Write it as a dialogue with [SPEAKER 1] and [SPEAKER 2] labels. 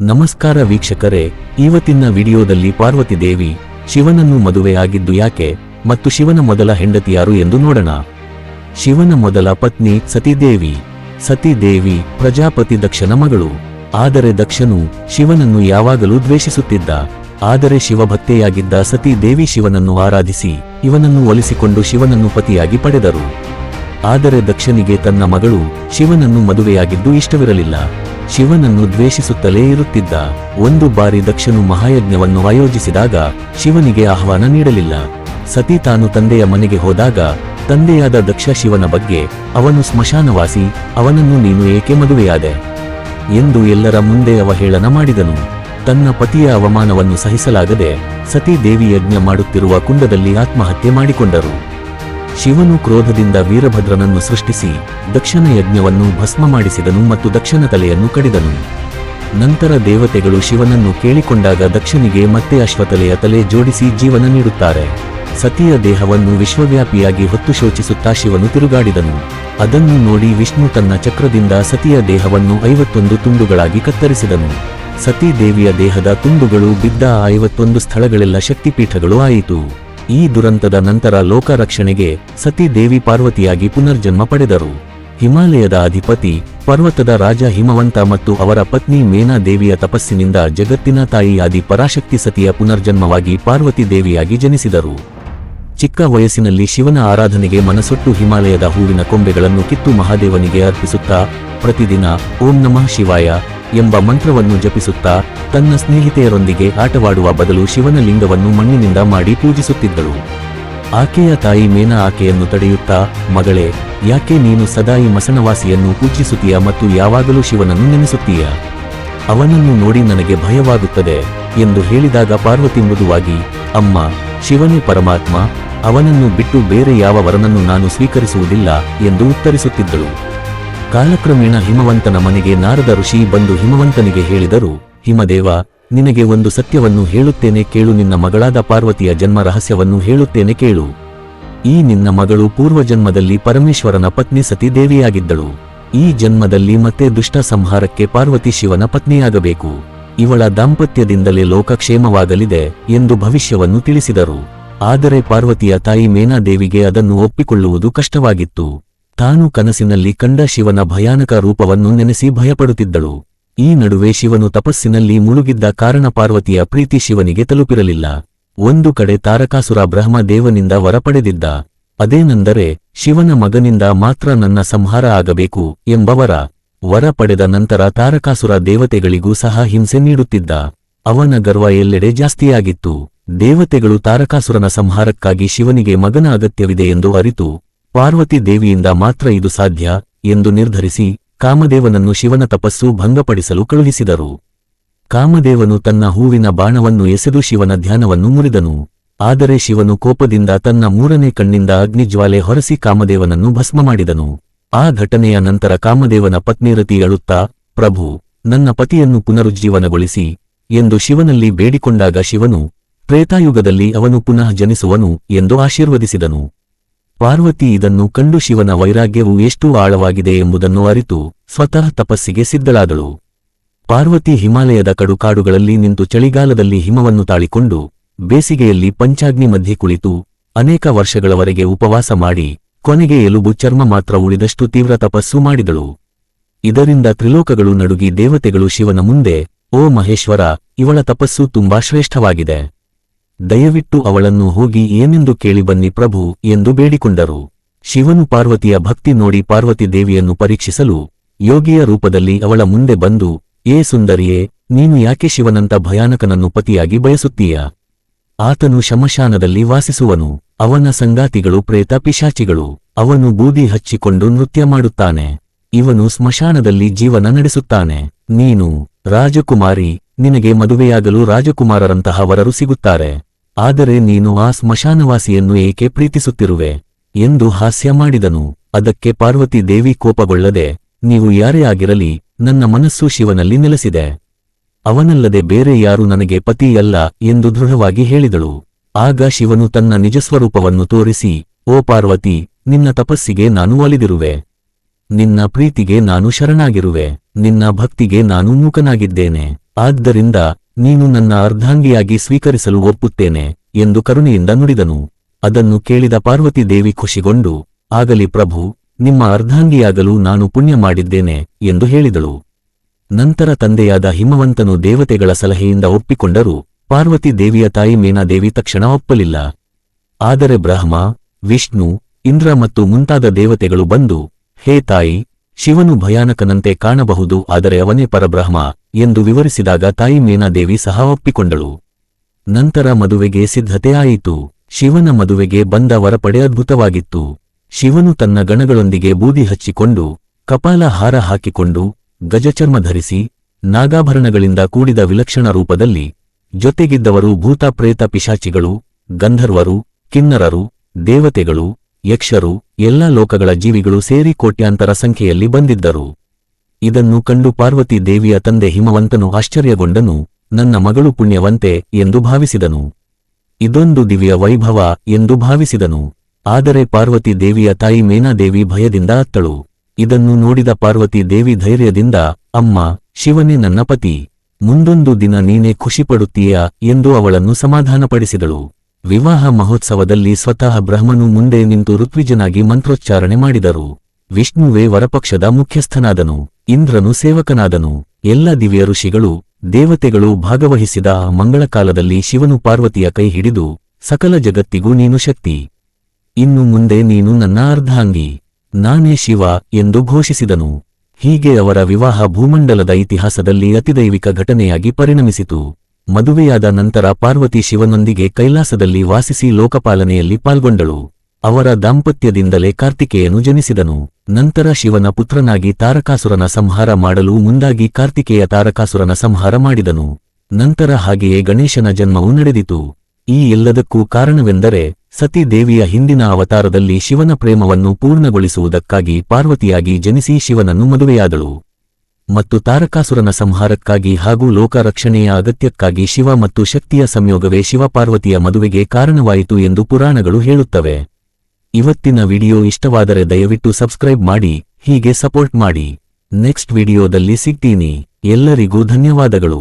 [SPEAKER 1] ನಮಸ್ಕಾರ ವೀಕ್ಷಕರೇ, ಇವತ್ತಿನ ವಿಡಿಯೋದಲ್ಲಿ ಪಾರ್ವತಿ ದೇವಿ ಶಿವನನ್ನು ಮದುವೆಯಾಗಿದ್ದು ಯಾಕೆ ಮತ್ತು ಶಿವನ ಮೊದಲ ಹೆಂಡತಿ ಯಾರು ಎಂದು ನೋಡೋಣ. ಶಿವನ ಮೊದಲ ಪತ್ನಿ ಸತೀದೇವಿ. ಸತೀದೇವಿ ಪ್ರಜಾಪತಿ ದಕ್ಷನ ಮಗಳು. ಆದರೆ ದಕ್ಷನು ಶಿವನನ್ನು ಯಾವಾಗಲೂ ದ್ವೇಷಿಸುತ್ತಿದ್ದ. ಆದರೆ ಶಿವಭಕ್ತೆಯಾಗಿದ್ದ ಸತಿ ದೇವಿ ಶಿವನನ್ನು ಆರಾಧಿಸಿ ಇವನನ್ನು ಒಲಿಸಿಕೊಂಡು ಶಿವನನ್ನು ಪತಿಯಾಗಿ ಪಡೆದರು. ಆದರೆ ದಕ್ಷನಿಗೆ ತನ್ನ ಮಗಳು ಶಿವನನ್ನು ಮದುವೆಯಾಗಿದ್ದು ಇಷ್ಟವಿರಲಿಲ್ಲ. ಶಿವನನ್ನು ದ್ವೇಷಿಸುತ್ತಲೇ ಇರುತ್ತಿದ್ದ ಒಂದು ಬಾರಿ ದಕ್ಷನು ಮಹಾಯಜ್ಞವನ್ನು ಆಯೋಜಿಸಿದಾಗ ಶಿವನಿಗೆ ಆಹ್ವಾನ ನೀಡಲಿಲ್ಲ. ಸತಿ ತಾನು ತಂದೆಯ ಮನೆಗೆ ಹೋದಾಗ ತಂದೆಯಾದ ದಕ್ಷ ಶಿವನ ಬಗ್ಗೆ ಅವನು ಸ್ಮಶಾನವಾಸಿ, ಅವನನ್ನು ನೀನು ಏಕೆ ಮದುವೆಯಾದೆ? ಎಂದು ಎಲ್ಲರ ಮುಂದೆ ಅವಹೇಳನ ಮಾಡಿದನು. ತನ್ನ ಪತಿಯ ಅವಮಾನವನ್ನು ಸಹಿಸಲಾಗದೆ ಸತಿ ದೇವಿ ಯಜ್ಞ ಮಾಡುತ್ತಿರುವ ಕುಂಡದಲ್ಲಿ ಆತ್ಮಹತ್ಯೆ ಮಾಡಿಕೊಂಡರು. ಶಿವನು ಕ್ರೋಧದಿಂದ ವೀರಭದ್ರನನ್ನು ಸೃಷ್ಟಿಸಿ ದಕ್ಷನ ಯಜ್ಞವನ್ನು ಭಸ್ಮ ಮಾಡಿಸಿದನು ಮತ್ತು ದಕ್ಷನ ತಲೆಯನ್ನು ಕಡಿದನು. ನಂತರ ದೇವತೆಗಳು ಶಿವನನ್ನು ಕೇಳಿಕೊಂಡಾಗ ದಕ್ಷನಿಗೆ ಮತ್ತೆ ಅಶ್ವತಲೆಯ ತಲೆ ಜೋಡಿಸಿ ಜೀವನ ನೀಡುತ್ತಾರೆ. ಸತಿಯ ದೇಹವನ್ನು ವಿಶ್ವವ್ಯಾಪಿಯಾಗಿ ಹೊತ್ತು ಶೋಚಿಸುತ್ತಾ ಶಿವನು ತಿರುಗಾಡಿದನು. ಅದನ್ನು ನೋಡಿ ವಿಷ್ಣು ತನ್ನ ಚಕ್ರದಿಂದ ಸತಿಯ ದೇಹವನ್ನು ಐವತ್ತೊಂದು ತುಂಡುಗಳಾಗಿ ಕತ್ತರಿಸಿದನು. ಸತೀ ದೇವಿಯ ದೇಹದ ತುಂಡುಗಳು ಬಿದ್ದ ಐವತ್ತೊಂದು ಸ್ಥಳಗಳೆಲ್ಲ ಶಕ್ತಿಪೀಠಗಳು ಆಯಿತು. ಈ ದುರಂತದ ನಂತರ ಲೋಕ ರಕ್ಷಣೆಗೆ ಸತಿ ದೇವಿ ಪಾರ್ವತಿಯಾಗಿ ಪುನರ್ಜನ್ಮ ಪಡೆದರು. ಹಿಮಾಲಯದ ಅಧಿಪತಿ, ಪರ್ವತದ ರಾಜ ಹಿಮವಂತ ಮತ್ತು ಅವರ ಪತ್ನಿ ಮೇನಾ ದೇವಿಯ ತಪಸ್ಸಿನಿಂದ ಜಗತ್ತಿನ ತಾಯಿ ಆದಿ ಪರಾಶಕ್ತಿ ಸತಿಯ ಪುನರ್ಜನ್ಮವಾಗಿ ಪಾರ್ವತಿ ದೇವಿಯಾಗಿ ಜನಿಸಿದರು. ಚಿಕ್ಕ ವಯಸ್ಸಿನಲ್ಲಿ ಶಿವನ ಆರಾಧನೆಗೆ ಮನಸೊಟ್ಟು ಹಿಮಾಲಯದ ಹೂವಿನ ಕೊಂಬೆಗಳನ್ನು ಕಿತ್ತು ಮಹಾದೇವನಿಗೆ ಅರ್ಪಿಸುತ್ತಾ ಪ್ರತಿದಿನ ಓಂ ನಮಃ ಶಿವಾಯ ಎಂಬ ಮಂತ್ರವನ್ನು ಜಪಿಸುತ್ತಾ ತನ್ನ ಸ್ನೇಹಿತೆಯರೊಂದಿಗೆ ಆಟವಾಡುವ ಬದಲು ಶಿವನ ಲಿಂಗವನ್ನು ಮಣ್ಣಿನಿಂದ ಮಾಡಿ ಪೂಜಿಸುತ್ತಿದ್ದಳು. ಆಕೆಯ ತಾಯಿ ಮೇನಾ ಆಕೆಯನ್ನು ತಡೆಯುತ್ತಾ, ಮಗಳೇ, ಯಾಕೆ ನೀನು ಸದಾ ಈ ಮಸಣವಾಸಿಯನ್ನು ಪೂಜಿಸುತ್ತೀಯ ಮತ್ತು ಯಾವಾಗಲೂ ಶಿವನನ್ನು ನೆನೆಸುತ್ತೀಯ? ಅವನನ್ನು ನೋಡಿ ನನಗೆ ಭಯವಾಗುತ್ತದೆ ಎಂದು ಹೇಳಿದಾಗ ಪಾರ್ವತಿ ಮೃದುವಾಗಿ, ಅಮ್ಮ, ಶಿವನೇ ಪರಮಾತ್ಮ, ಅವನನ್ನು ಬಿಟ್ಟು ಬೇರೆ ಯಾವ ವರನನ್ನು ನಾನು ಸ್ವೀಕರಿಸುವುದಿಲ್ಲ ಎಂದು ಉತ್ತರಿಸುತ್ತಿದ್ದಳು. ಕಾಲಕ್ರಮೇಣ ಹಿಮವಂತನ ಮನೆಗೆ ನಾರದ ಋಷಿ ಬಂದು ಹಿಮವಂತನಿಗೆ ಹೇಳಿದರು, ಹಿಮದೇವ, ನಿನಗೆ ಒಂದು ಸತ್ಯವನ್ನು ಹೇಳುತ್ತೇನೆ ಕೇಳು, ನಿನ್ನ ಮಗಳಾದ ಪಾರ್ವತಿಯ ಜನ್ಮ ರಹಸ್ಯವನ್ನು ಹೇಳುತ್ತೇನೆ ಕೇಳು. ಈ ನಿನ್ನ ಮಗಳು ಪೂರ್ವಜನ್ಮದಲ್ಲಿ ಪರಮೇಶ್ವರನ ಪತ್ನಿ ಸತಿ ದೇವಿಯಾಗಿದ್ದಳು ಈ ಜನ್ಮದಲ್ಲಿ ಮತ್ತೆ ದುಷ್ಟ ಸಂಹಾರಕ್ಕೆ ಪಾರ್ವತಿ ಶಿವನ ಪತ್ನಿಯಾಗಬೇಕು. ಇವಳ ದಾಂಪತ್ಯದಿಂದಲೇ ಲೋಕಕ್ಷೇಮವಾಗಲಿದೆ ಎಂದು ಭವಿಷ್ಯವನ್ನು ತಿಳಿಸಿದರು. ಆದರೆ ಪಾರ್ವತಿಯ ತಾಯಿ ಮೇನಾದೇವಿಗೆ ಅದನ್ನು ಒಪ್ಪಿಕೊಳ್ಳುವುದು ಕಷ್ಟವಾಗಿತ್ತು. ತಾನು ಕನಸಿನಲ್ಲಿ ಕಂಡ ಶಿವನ ಭಯಾನಕ ರೂಪವನ್ನು ನೆನೆಸಿ ಭಯಪಡುತ್ತಿದ್ದಳು. ಈ ನಡುವೆ ಶಿವನು ತಪಸ್ಸಿನಲ್ಲಿ ಮುಳುಗಿದ್ದ ಕಾರಣ ಪಾರ್ವತಿಯ ಪ್ರೀತಿ ಶಿವನಿಗೆ ತಲುಪಿರಲಿಲ್ಲ. ಒಂದು ಕಡೆ ತಾರಕಾಸುರ ಬ್ರಹ್ಮ ದೇವನಿಂದ ವರ ಪಡೆದಿದ್ದ ಅದೇನೆಂದರೆ ಶಿವನ ಮಗನಿಂದ ಮಾತ್ರ ನನ್ನ ಸಂಹಾರ ಆಗಬೇಕು ಎಂಬ ವರ ವರ ಪಡೆದ ನಂತರ ತಾರಕಾಸುರ ದೇವತೆಗಳಿಗೂ ಸಹ ಹಿಂಸೆ ನೀಡುತ್ತಿದ್ದ. ಅವನ ಗರ್ವ ಎಲ್ಲೆಡೆ ಜಾಸ್ತಿಯಾಗಿತ್ತು. ದೇವತೆಗಳು ತಾರಕಾಸುರನ ಸಂಹಾರಕ್ಕಾಗಿ ಶಿವನಿಗೆ ಮಗನ ಅಗತ್ಯವಿದೆ ಎಂದು ಅರಿತು. ಪಾರ್ವತಿ ದೇವಿಯಿಂದ ಮಾತ್ರ ಇದು ಸಾಧ್ಯ ಎಂದು ನಿರ್ಧರಿಸಿ ಕಾಮದೇವನನ್ನು ಶಿವನ ತಪಸ್ಸು ಭಂಗಪಡಿಸಲು ಕಳುಹಿಸಿದರು. ಕಾಮದೇವನು ತನ್ನ ಹೂವಿನ ಬಾಣವನ್ನು ಎಸೆದು ಶಿವನ ಧ್ಯಾನವನ್ನು ಮುರಿದನು. ಆದರೆ ಶಿವನು ಕೋಪದಿಂದ ತನ್ನ ಮೂರನೇ ಕಣ್ಣಿಂದ ಅಗ್ನಿಜ್ವಾಲೆ ಹೊರಸಿ ಕಾಮದೇವನನ್ನು ಭಸ್ಮ ಮಾಡಿದನು. ಆ ಘಟನೆಯ ನಂತರ ಕಾಮದೇವನ ಪತ್ನಿ ರತಿ ಅಳುತ್ತಾ, ಪ್ರಭು, ನನ್ನ ಪತಿಯನ್ನು ಪುನರುಜ್ಜೀವನಗೊಳಿಸಿ ಎಂದು ಶಿವನಲ್ಲಿ ಬೇಡಿಕೊಂಡಾಗ ಶಿವನು ಪ್ರೇತಾಯುಗದಲ್ಲಿ ಅವನು ಪುನಃ ಜನಿಸುವನು ಎಂದು ಆಶೀರ್ವದಿಸಿದನು. ಪಾರ್ವತಿ ಇದನ್ನು ಕಂಡು ಶಿವನ ವೈರಾಗ್ಯವು ಎಷ್ಟು ಆಳವಾಗಿದೆ ಎಂಬುದನ್ನು ಅರಿತು ಸ್ವತಃ ತಪಸ್ಸಿಗೆ ಸಿದ್ಧಳಾದಳು. ಪಾರ್ವತಿ ಹಿಮಾಲಯದ ಕಡುಕಾಡುಗಳಲ್ಲಿ ನಿಂತು ಚಳಿಗಾಲದಲ್ಲಿ ಹಿಮವನ್ನು ತಾಳಿಕೊಂಡು ಬೇಸಿಗೆಯಲ್ಲಿ ಪಂಚಾಗ್ನಿ ಮಧ್ಯೆ ಕುಳಿತು ಅನೇಕ ವರ್ಷಗಳವರೆಗೆ ಉಪವಾಸ ಮಾಡಿ ಕೊನೆಗೆ ಎಲುಬು ಚರ್ಮ ಮಾತ್ರ ಉಳಿದಷ್ಟು ತೀವ್ರ ತಪಸ್ಸು ಮಾಡಿದಳು. ಇದರಿಂದ ತ್ರಿಲೋಕಗಳು ನಡುಗಿ ದೇವತೆಗಳು ಶಿವನ ಮುಂದೆ, ಓ ಮಹೇಶ್ವರ, ಇವಳ ತಪಸ್ಸು ತುಂಬಾ ಶ್ರೇಷ್ಠವಾಗಿದೆ. ದಯವಿಟ್ಟು ಅವಳನ್ನು ಹೋಗಿ ಏನೆಂದು ಕೇಳಿ ಬನ್ನಿ ಪ್ರಭು ಎಂದು ಬೇಡಿಕೊಂಡರು. ಶಿವನು ಪಾರ್ವತಿಯ ಭಕ್ತಿ ನೋಡಿ ಪಾರ್ವತಿ ದೇವಿಯನ್ನು ಪರೀಕ್ಷಿಸಲು ಯೋಗಿಯ ರೂಪದಲ್ಲಿ ಅವಳ ಮುಂದೆ ಬಂದು, ಏ ಸುಂದರಿಯೇ, ನೀನು ಯಾಕೆ ಶಿವನಂತ ಭಯಾನಕನನ್ನು ಪತಿಯಾಗಿ ಬಯಸುತ್ತೀಯ? ಆತನು ಶಮಶಾನದಲ್ಲಿ ವಾಸಿಸುವನು, ಅವನ ಸಂಗಾತಿಗಳು ಪ್ರೇತ ಪಿಶಾಚಿಗಳು, ಅವನು ಬೂದಿ ಹಚ್ಚಿಕೊಂಡು ನೃತ್ಯ ಮಾಡುತ್ತಾನೆ, ಇವನು ಸ್ಮಶಾನದಲ್ಲಿ ಜೀವನ ನಡೆಸುತ್ತಾನೆ, ನೀನು ರಾಜಕುಮಾರಿ, ನಿನಗೆ ಮದುವೆಯಾಗಲು ರಾಜಕುಮಾರರಂತಹ ವರರು ಸಿಗುತ್ತಾರೆ. ಆದರೆ ನೀನು ಆ ಸ್ಮಶಾನವಾಸಿಯನ್ನು ಏಕೆ ಪ್ರೀತಿಸುತ್ತಿರುವೆ? ಎಂದು ಹಾಸ್ಯ ಮಾಡಿದನು. ಅದಕ್ಕೆ ಪಾರ್ವತಿ ದೇವಿ ಕೋಪಗೊಳ್ಳದೆ, ನೀವು ಯಾರೇ ಆಗಿರಲಿ, ನನ್ನ ಮನಸ್ಸು ಶಿವನಲ್ಲಿ ನೆಲೆಸಿದೆ. ಅವನಲ್ಲದೆ ಬೇರೆ ಯಾರು ನನಗೆ ಪತಿಯಲ್ಲ ಎಂದು ದೃಢವಾಗಿ ಹೇಳಿದಳು. ಆಗ ಶಿವನು ತನ್ನ ನಿಜಸ್ವರೂಪವನ್ನು ತೋರಿಸಿ, ಓ ಪಾರ್ವತಿ, ನಿನ್ನ ತಪಸ್ಸಿಗೆ ನಾನು ಒಲಿದಿರುವೆ. ನಿನ್ನ ಪ್ರೀತಿಗೆ ನಾನು ಶರಣಾಗಿರುವೆ. ನಿನ್ನ ಭಕ್ತಿಗೆ ನಾನು ಮೂಕನಾಗಿದ್ದೇನೆ. ಆದ್ದರಿಂದ ನೀನು ನನ್ನ ಅರ್ಧಾಂಗಿಯಾಗಿ ಸ್ವೀಕರಿಸಲು ಒಪ್ಪುತ್ತೇನೆ ಎಂದು ಕರುಣೆಯಿಂದ ನುಡಿದನು. ಅದನ್ನು ಕೇಳಿದ ಪಾರ್ವತಿ ದೇವಿ ಖುಷಿಗೊಂಡು, ಆಗಲಿ ಪ್ರಭು, ನಿಮ್ಮ ಅರ್ಧಾಂಗಿಯಾಗಲು ನಾನು ಪುಣ್ಯ ಮಾಡಿದ್ದೇನೆ ಎಂದು ಹೇಳಿದಳು. ನಂತರ ತಂದೆಯಾದ ಹಿಮವಂತನು ದೇವತೆಗಳ ಸಲಹೆಯಿಂದ ಒಪ್ಪಿಕೊಂಡರು, ಪಾರ್ವತಿ ದೇವಿಯ ತಾಯಿ ಮೇನಾದೇವಿ ತಕ್ಷಣ ಒಪ್ಪಲಿಲ್ಲ. ಆದರೆ ಬ್ರಹ್ಮ, ವಿಷ್ಣು, ಇಂದ್ರ ಮತ್ತು ಮುಂತಾದ ದೇವತೆಗಳು ಬಂದು, ಹೇ ತಾಯಿ ಶಿವನು ಭಯಾನಕನಂತೆ ಕಾಣಬಹುದು, ಆದರೆ ಅವನೇ ಪರಬ್ರಹ್ಮ ಎಂದು ವಿವರಿಸಿದಾಗ ತಾಯಿ ಮೇನಾದೇವಿ ಸಹ ಒಪ್ಪಿಕೊಂಡಳು. ನಂತರ ಮದುವೆಗೆ ಸಿದ್ಧತೆ ಆಯಿತು. ಶಿವನ ಮದುವೆಗೆ ಬಂದ ವರಪಡೆ ಅದ್ಭುತವಾಗಿತ್ತು. ಶಿವನು ತನ್ನ ಗಣಗಳೊಂದಿಗೆ ಬೂದಿ ಹಚ್ಚಿಕೊಂಡು, ಕಪಾಲ ಹಾರ ಹಾಕಿಕೊಂಡು, ಗಜಚರ್ಮ ಧರಿಸಿ, ನಾಗಾಭರಣಗಳಿಂದ ಕೂಡಿದ ವಿಲಕ್ಷಣ ರೂಪದಲ್ಲಿ, ಜೊತೆಗಿದ್ದವರು ಭೂತ ಪ್ರೇತ ಪಿಶಾಚಿಗಳು, ಗಂಧರ್ವರು, ಕಿನ್ನರರು, ದೇವತೆಗಳು ಯಕ್ಷರು ಎಲ್ಲ ಲೋಕಗಳ ಜೀವಿಗಳು ಸೇರಿ ಕೋಟ್ಯಾಂತರ ಸಂಖ್ಯೆಯಲ್ಲಿ ಬಂದಿದ್ದರು. ಇದನ್ನು ಕಂಡು ಪಾರ್ವತಿ ದೇವಿಯ ತಂದೆ ಹಿಮವಂತನು ಆಶ್ಚರ್ಯಗೊಂಡನು, ನನ್ನ ಮಗಳು ಪುಣ್ಯವಂತೆ ಎಂದು ಭಾವಿಸಿದನು. ಇದೊಂದು ದಿವ್ಯ ವೈಭವ ಎಂದು ಭಾವಿಸಿದನು. ಆದರೆ ಪಾರ್ವತಿ ದೇವಿಯ ತಾಯಿ ಮೇನಾದೇವಿ ಭಯದಿಂದ ಅತ್ತಳು. ಇದನ್ನು ನೋಡಿದ ಪಾರ್ವತಿ ದೇವಿ ಧೈರ್ಯದಿಂದ, ಅಮ್ಮ, ಶಿವನೇ ನನ್ನ ಪತಿ, ಮುಂದೊಂದು ದಿನ ನೀನೇ ಖುಷಿಪಡುತ್ತೀಯಾ ಎಂದು ಅವಳನ್ನು ಸಮಾಧಾನಪಡಿಸಿದಳು. ವಿವಾಹ ಮಹೋತ್ಸವದಲ್ಲಿ ಸ್ವತಃ ಬ್ರಹ್ಮನು ಮುಂದೆ ನಿಂತು ಋತ್ವಿಜನಾಗಿ ಮಂತ್ರೋಚ್ಚಾರಣೆ ಮಾಡಿದರು. ವಿಷ್ಣುವೇ ವರಪಕ್ಷದ ಮುಖ್ಯಸ್ಥನಾದನು, ಇಂದ್ರನು ಸೇವಕನಾದನು, ಎಲ್ಲ ದಿವ್ಯ ಋಷಿಗಳು, ದೇವತೆಗಳು ಭಾಗವಹಿಸಿದ ಆ ಮಂಗಳಕಾಲದಲ್ಲಿ ಶಿವನು ಪಾರ್ವತಿಯ ಕೈ ಹಿಡಿದು, ಸಕಲ ಜಗತ್ತಿಗೂ ನೀನು ಶಕ್ತಿ. ಇನ್ನು ಮುಂದೆ ನೀನು ನನ್ನ ಅರ್ಧಾಂಗಿ, ನಾನೇ ಶಿವ ಎಂದು ಘೋಷಿಸಿದನು. ಹೀಗೆ ಅವರ ವಿವಾಹ ಭೂಮಂಡಲದ ಇತಿಹಾಸದಲ್ಲಿ ಅತಿದೈವಿಕ ಘಟನೆಯಾಗಿ ಪರಿಣಮಿಸಿತು. ಮದುವೆಯಾದ ನಂತರ ಪಾರ್ವತಿ ಶಿವನೊಂದಿಗೆ ಕೈಲಾಸದಲ್ಲಿ ವಾಸಿಸಿ ಲೋಕಪಾಲನೆಯಲ್ಲಿ ಪಾಲ್ಗೊಂಡಳು. ಅವರ ದಾಂಪತ್ಯದಿಂದಲೇ ಕಾರ್ತಿಕೇಯನು ಜನಿಸಿದನು. ನಂತರ ಶಿವನ ಪುತ್ರನಾಗಿ ತಾರಕಾಸುರನ ಸಂಹಾರ ಮಾಡಲು ಮುಂದಾಗಿ ಕಾರ್ತಿಕೇಯ ತಾರಕಾಸುರನ ಸಂಹಾರ ಮಾಡಿದನು. ನಂತರ ಹಾಗೆಯೇ ಗಣೇಶನ ಜನ್ಮವು ನಡೆದಿತು. ಈ ಎಲ್ಲದಕ್ಕೂ ಕಾರಣವೆಂದರೆ ಸತಿ ದೇವಿಯ ಹಿಂದಿನ ಅವತಾರದಲ್ಲಿ ಶಿವನ ಪ್ರೇಮವನ್ನು ಪೂರ್ಣಗೊಳಿಸುವುದಕ್ಕಾಗಿ ಪಾರ್ವತಿಯಾಗಿ ಜನಿಸಿ ಶಿವನನ್ನು ಮದುವೆಯಾದಳು. ಮತ್ತು ತಾರಕಾಸುರನ ಸಂಹಾರಕ್ಕಾಗಿ ಹಾಗೂ ಲೋಕ ರಕ್ಷಣೆಯ ಅಗತ್ಯಕ್ಕಾಗಿ ಶಿವ ಮತ್ತು ಶಕ್ತಿಯ ಸಂಯೋಗವೇ ಶಿವಪಾರ್ವತಿಯ ಮದುವೆಗೆ ಕಾರಣವಾಯಿತು ಎಂದು ಪುರಾಣಗಳು ಹೇಳುತ್ತವೆ. ಇವತ್ತಿನ ವಿಡಿಯೋ ಇಷ್ಟವಾದರೆ ದಯವಿಟ್ಟು ಸಬ್ಸ್ಕ್ರೈಬ್ ಮಾಡಿ, ಹೀಗೆ ಸಪೋರ್ಟ್ ಮಾಡಿ. ನೆಕ್ಸ್ಟ್ ವಿಡಿಯೋದಲ್ಲಿ ಸಿಗ್ತೀನಿ. ಎಲ್ಲರಿಗೂ ಧನ್ಯವಾದಗಳು.